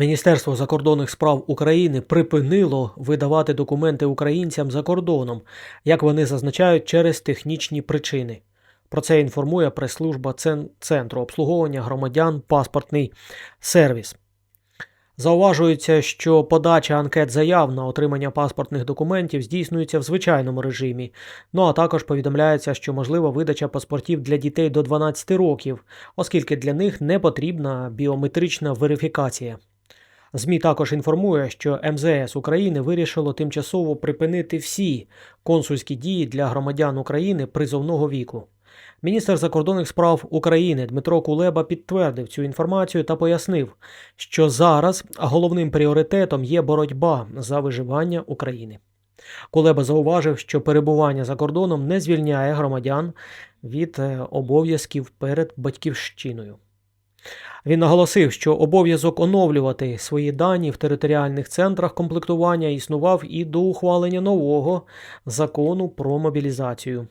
Міністерство закордонних справ України припинило видавати документи українцям за кордоном, як вони зазначають, через технічні причини. Про це інформує прес-служба Центру обслуговування громадян паспортний сервіс. Зауважується, що подача анкет заяв на отримання паспортних документів здійснюється в звичайному режимі. Ну а також повідомляється, що можлива видача паспортів для дітей до 12 років, оскільки для них не потрібна біометрична верифікація. ЗМІ також інформує, що МЗС України вирішило тимчасово припинити всі консульські дії для громадян України призовного віку. Міністр закордонних справ України Дмитро Кулеба підтвердив цю інформацію та пояснив, що зараз головним пріоритетом є боротьба за виживання України. Кулеба зауважив, що перебування за кордоном не звільняє громадян від е, обов'язків перед батьківщиною. Він наголосив, що обов'язок оновлювати свої дані в територіальних центрах комплектування існував і до ухвалення нового закону про мобілізацію.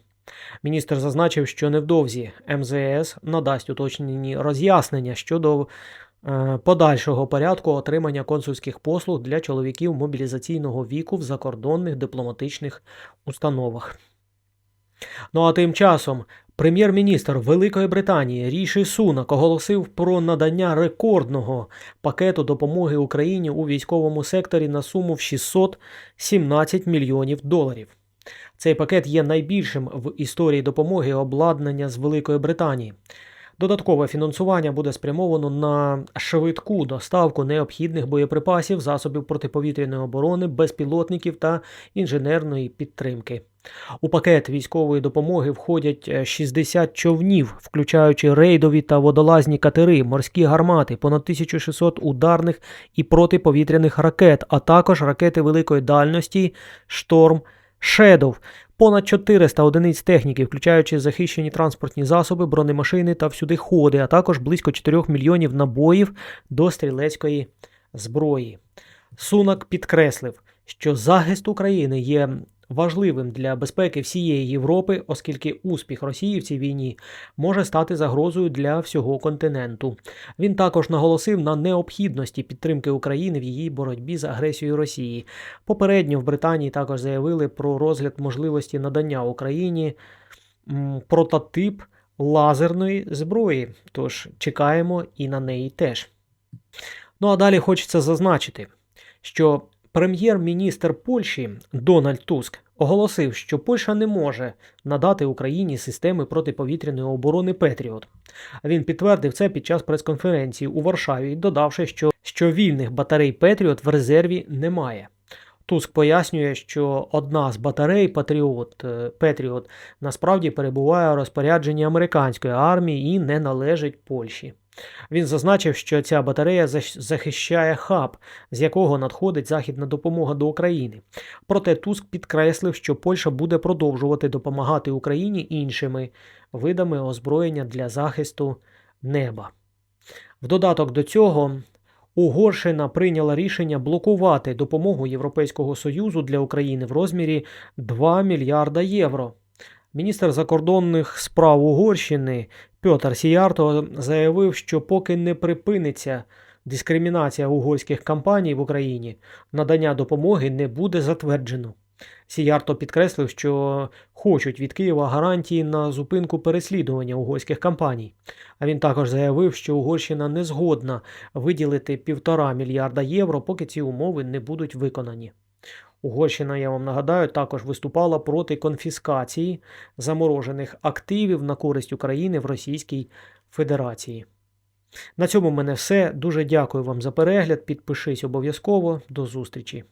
Міністр зазначив, що невдовзі МЗС надасть уточнені роз'яснення щодо е, подальшого порядку отримання консульських послуг для чоловіків мобілізаційного віку в закордонних дипломатичних установах. Ну а тим часом прем'єр-міністр Великої Британії Ріші Сунак оголосив про надання рекордного пакету допомоги Україні у військовому секторі на суму в 617 мільйонів доларів. Цей пакет є найбільшим в історії допомоги обладнання з Великої Британії. Додаткове фінансування буде спрямовано на швидку доставку необхідних боєприпасів, засобів протиповітряної оборони, безпілотників та інженерної підтримки. У пакет військової допомоги входять е, 60 човнів, включаючи рейдові та водолазні катери, морські гармати, понад 1600 ударних і протиповітряних ракет, а також ракети великої дальності Шторм Shadow, понад 400 одиниць техніки, включаючи захищені транспортні засоби, бронемашини та всюди ходи, а також близько 4 мільйонів набоїв до стрілецької зброї. Сунак підкреслив, що захист України є важливим для безпеки всієї Європи, оскільки успіх Росії в цій війні може стати загрозою для всього континенту. Він також наголосив на необхідності підтримки України в її боротьбі з агресією Росії. Попередньо в Британії також заявили про розгляд можливості надання Україні прототип лазерної зброї. Тож чекаємо і на неї теж. Ну а далі хочеться зазначити, що прем'єр-міністр Польщі Дональд Туск оголосив, що Польща не може надати Україні системи протиповітряної оборони Петріот. Він підтвердив це під час прес-конференції у Варшаві, додавши, що, що вільних батарей Петріот в резерві немає. Туск пояснює, що одна з батарей Патріот е, Петріот насправді перебуває у розпорядженні американської армії і не належить Польщі. Він зазначив, що ця батарея захищає хаб, з якого надходить західна допомога до України. Проте Туск підкреслив, що Польща буде продовжувати допомагати Україні іншими видами озброєння для захисту неба. В додаток до цього Угорщина прийняла рішення блокувати допомогу Європейського Союзу для України в розмірі 2 мільярда євро. Міністр закордонних справ Угорщини Пьотр Сіярто заявив, що поки не припиниться дискримінація угорських компаній в Україні, надання допомоги не буде затверджено. Сіярто підкреслив, що хочуть від Києва гарантії на зупинку переслідування угорських компаній. А він також заявив, що Угорщина не згодна виділити півтора мільярда євро, поки ці умови не будуть виконані. Угорщина, я вам нагадаю, також виступала проти конфіскації заморожених активів на користь України в Російській Федерації. На цьому в мене все. Дуже дякую вам за перегляд. Підпишись обов'язково. До зустрічі!